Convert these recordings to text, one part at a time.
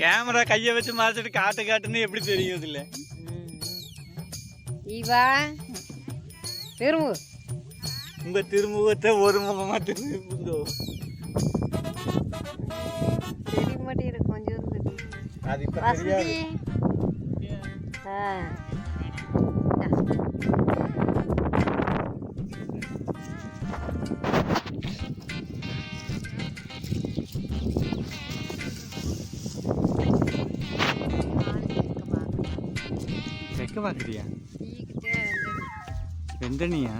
Camera கையை வச்சு மறைச்சிட்டு காட்டு காட்டுன்னு எப்படி தெரியும் இதுல இவா திரும்பு. உங்க திருமுகத்தை ஒரு முகமா திரும்புங்கோ. அது இப்ப வசந்தி. டீக்கிட்டே வெந்தனியா?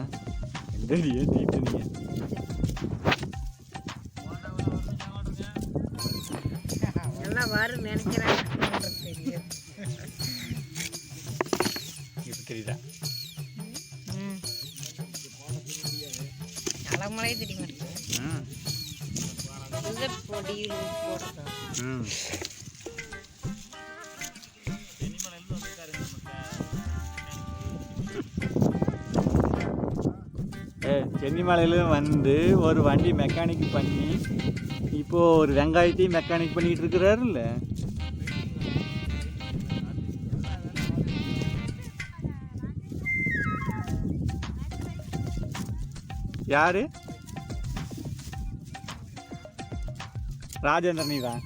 வெந்தனியா தீட்டனியா எல்லாம் வரும் நினைக்கிறேன் தெரியும் தெரியுதா? ம். தலைமலை தெரிய மாட்டேங்குது ம் சுகர் பொடியில் போடுறதா சென்னிமலையில வந்து ஒரு வண்டி மெக்கானிக் பண்ணி இப்போ ஒரு வெங்காயத்தையும் மெக்கானிக் பண்ணிட்டு இருக்கிறாருல்ல? யாரு? ராஜேந்திரன் நீதான்.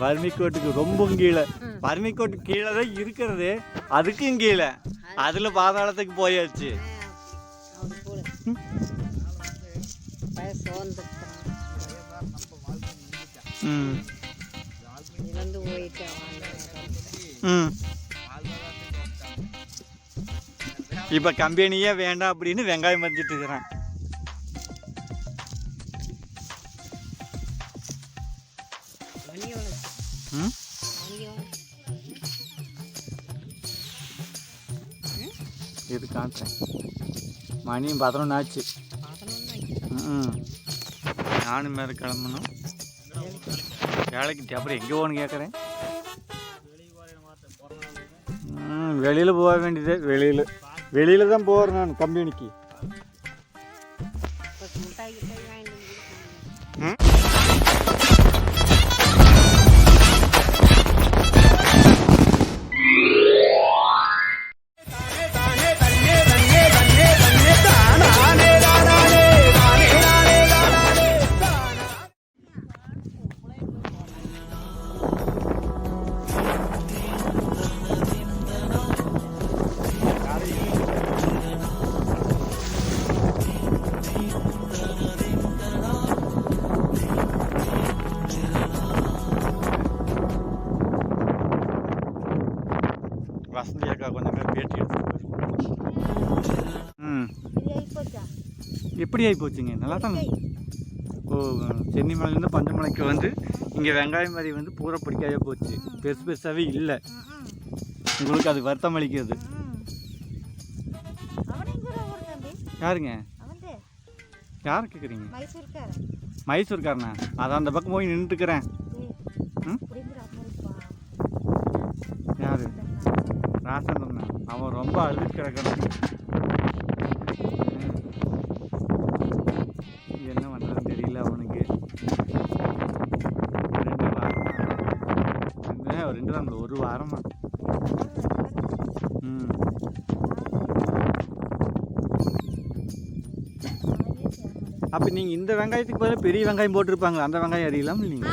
வறுமைக்கோட்டுக்கு ரொம்ப கீழே. வறுமைக்கோட்டு கீழே தான் இருக்கிறது. அதுக்கும் கீழே. அதில் பாதாளத்துக்கு போயாச்சு. ம். இப்போ கம்பெனியே வேண்டாம் அப்படின்னு வெங்காயம் மறிச்சிட்டு இருக்கிறேன். காட்டுறேன் மணியும் பதினொன்று ஆச்சு ம் நானும் மேலே கிளம்பணும். வேலைக்கு அப்புறம் எங்கே போகணும்னு கேட்குறேன். ம் வெளியில் போக வேண்டியது. வெளியில். வெளியில் தான் போகிறேன் நான் கம்பெனிக்கு. எப்படி ஆகி போச்சுங்க நல்லா தான் ஓ சென்னிமலையிலேருந்து பஞ்சமலைக்கு வந்து இங்கே வெங்காயம் மாதிரி வந்து பூரா பிடிக்காத போச்சு. பெருசு பெருசாகவே இல்லை. உங்களுக்கு அது வருத்தம் அளிக்கிறது. யாருங்க? யாரை கேட்குறீங்க மைசூர்காரனா. அதான் அந்த பக்கம் போய் நின்றுட்டுக்கிறேன் யாரு? ராசந்திரனா அவன் ரொம்ப அழுது கிடக்கிறான் என்ன பண்ணுறதுன்னு தெரியல அவனுக்கு ரெண்டு வாரமா இல்ல, ஒரு வாரமா? ம். அப்போ நீங்கள் இந்த வெங்காயத்துக்கு பதிலா பெரிய வெங்காயம் போட்டிருப்பாங்க அந்த வெங்காயம் அறியலாம் நீங்கள்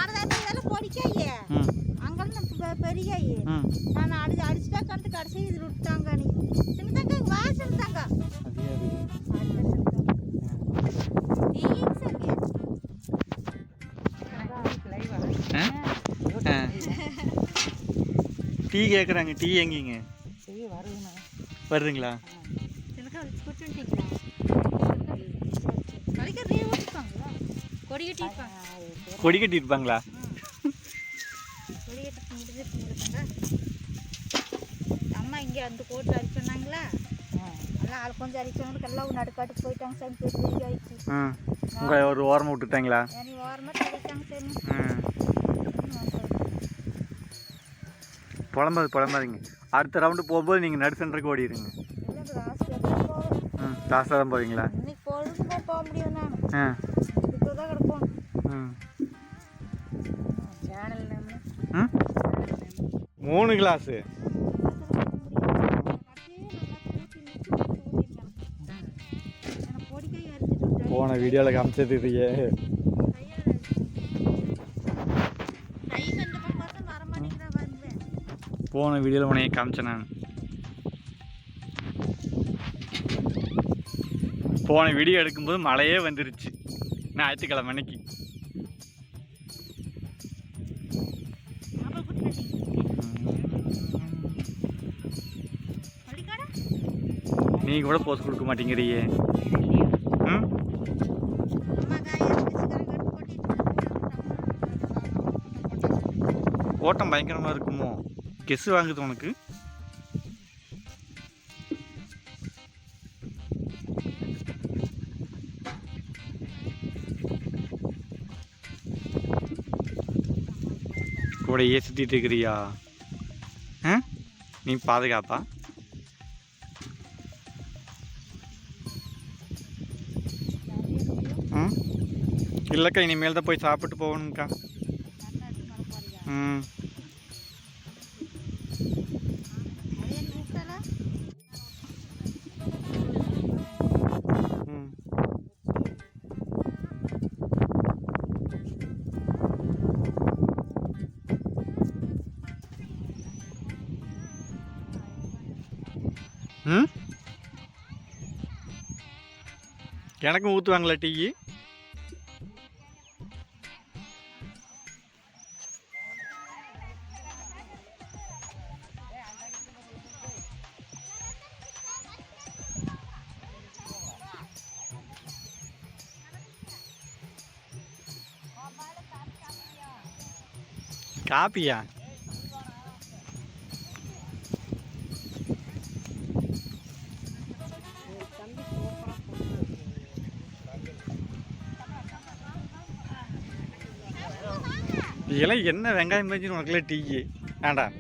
ம். நான் அடி அடிச்சுட்டா கண்டு கடைசி இதில் விட்டாங்க நீ சின்னதாங்க வா சின்னதாங்க டீ கேட்குறாங்க டீ எங்கீங்க? வருதுங்களா? கொடி கட்டி இருப்பாங்களா அம்மா இங்கே அந்த கோட்டில் அடிச்சோன்னாங்களா எல்லாம் ஆள் கொஞ்சம் அடிச்சவங்களுக்கு எல்லாம் நடுக்காட்டுக்கு போயிட்டாங்க சாமி பெரிய ஆயிடுச்சு. உங்களை ஒரு ஓரமாக விட்டுட்டாங்களா? ஓரமாக அடிச்சாங்க சரி ம் புலம்பாது புலம்பாதீங்க. அடுத்த ரவுண்டு போகும்போது நீங்கள் நடு சென்டருக்கு ஓடிடுங்க. ம் லாஸ்ட்டாக தான் போவீங்களா? ஆ மூணு கிளாஸு போன வீடியோவில் காமிச்சது இதுயே போன வீடியோவில் உனையை காமிச்சேன் நான். போன வீடியோ எடுக்கும்போது மழையே வந்துருச்சு. ஞாயிற்றுக்கிழமை அன்னைக்கு. நீ கூட போஸ்ட் கொடுக்க மாட்டேங்கிறியே. ம்? ஓட்டம் பயங்கரமாக இருக்குமோ? கெஸ் வாங்குது உனக்கு. கூடையே சுற்றிட்டு இருக்கிறியா? ஆ? நீ பாதுகாப்பா? இல்லைக்கா இனிமேல் தான் போய் சாப்பிட்டு போகணுங்க்கா ம். எனக்கும் ஊற்றுவாங்களா டீ காப்பியா இதெல்லாம் என்ன வெங்காயம் பஞ்சுன்னு உனக்குள்ள டீ. வேண்டாம்.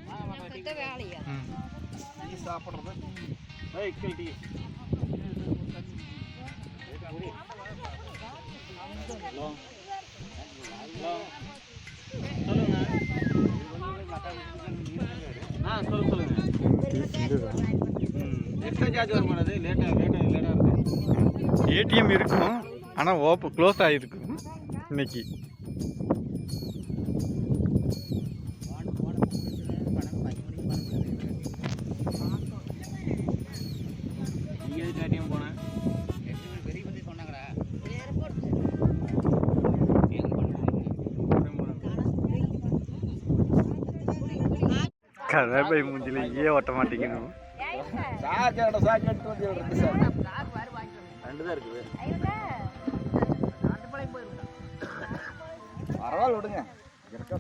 ஏடிஎம் இருக்கும் ஆனால் ஓப்ப க்ளோஸ் ஆகிருக்கு இன்னைக்கு நீங்கள் எதுக்கு ஏடிஎம் போனேன் பெரிய பற்றி சொன்னாங்கடா கதப்பை மூஞ்சில ஏ ஓட்ட மாட்டேங்கணும் எடுத்து வந்து ரெண்டு சார் ரெண்டு தான் இருக்குது. பரவாயில்ல விடுங்க. இருக்கா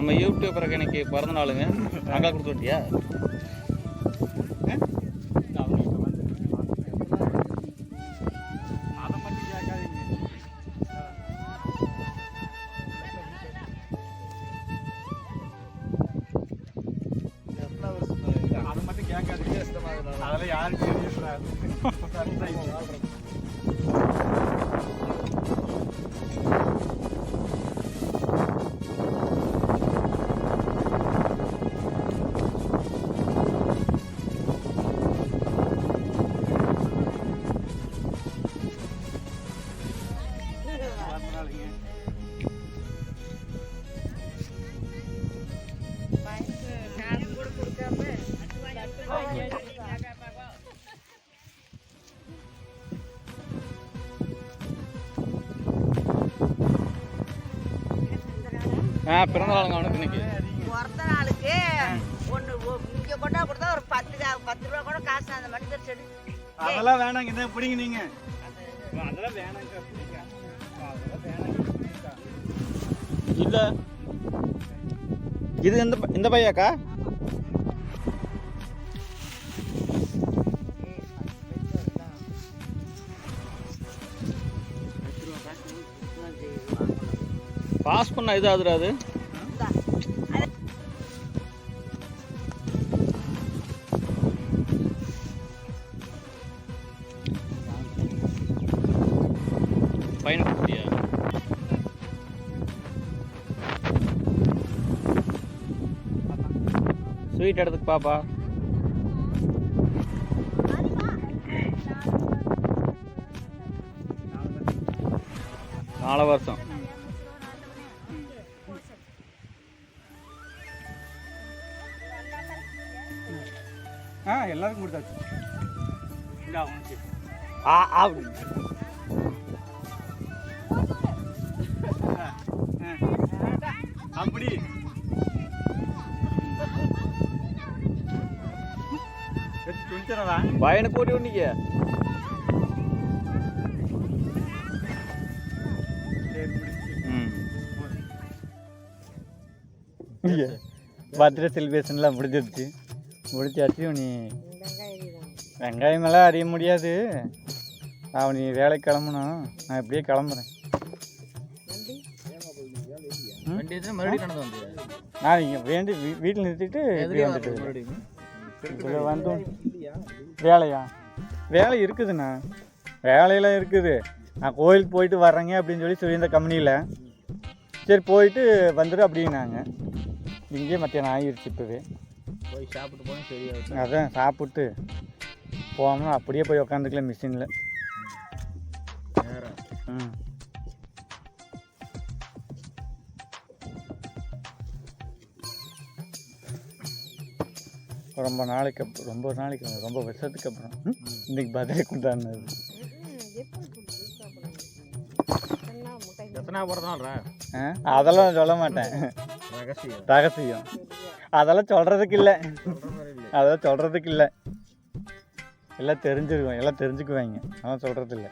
நம்ம யூடியூபருக்கு எனக்கு பிறந்த நாளுங்க. அங்கே கொடுத்து விட்டியா? அதை மட்டும் கேட்காதீங்க. அதெல்லாம் யாருக்கு தெரியும் ஆ பிறந்த நாளுங்க அவனுக்கு இன்னைக்கு. பிறந்த நாளுக்கு ஒன்று இங்கே கொண்டா கொடுத்தா ஒரு பத்து பத்து ரூபா கூட காசு அந்த மட்டும் செடி அதெல்லாம் வேணாங்க இதை பிடிங்க நீங்க. அதெல்லாம் வேணாங்க பிடிங்க அதெல்லாம் வேணாங்க பிடிங்க. இல்லை. இது இந்த இந்த பையாக்கா? பாஸ் பண்ண இதாகுதுடா அது. ஸ்வீட் இடத்துக்கு பாப்பா. நாலு வருஷம். ஆ எல்லாருக்கும் கொடுத்தாச்சு. ஆ ஆ துணிச்சரவா பையனை கூட்டி விட்டீங்க ம். பர்த்டே செலிப்ரேஷன்லாம் முடிஞ்சிருச்சு. முடிச்சாச்சு நீ. வெங்காயமெல்லாம் அறிய முடியாது. அவன் நீ வேலைக்கு கிளம்பணும். நான் இப்படியே கிளம்புறேன். நான் இங்கே வேண்டி வீட்டில் நிறுத்திட்டு வந்துட்டு இவ்வளோ வந்தோம் வேலையா? வேலை இருக்குதுண்ணா. வேலையெல்லாம் இருக்குது. நான் கோயிலுக்கு போயிட்டு வர்றேங்க அப்படின்னு சொல்லி சொல்லியிருந்த கம்பெனியில். சரி போயிட்டு வந்துடு அப்படின்னாங்க. இங்கேயே மத்தியானம் ஆகிருச்சு இப்போவே. போய் சாப்பிட்டு போனால் சரியாகும் அதான் சாப்பிட்டு போகணும் அப்படியே போய் உக்காந்துக்கல மிஷினில் ம். ரொம்ப நாளைக்கு அப்புறம் ரொம்ப நாளைக்கு ரொம்ப வருஷத்துக்கு அப்புறம்? இன்னைக்கு பதிலே கொண்டாடினது? அதெல்லாம் சொல்ல மாட்டேன். ரகசியம். அதெல்லாம் சொல்கிறதுக்கு இல்லை. அதெல்லாம் சொல்கிறதுக்கு இல்லை. எல்லாம் தெரிஞ்சிருக்கும் எல்லாம் தெரிஞ்சுக்குவாங்க. அதெல்லாம் சொல்கிறது இல்லை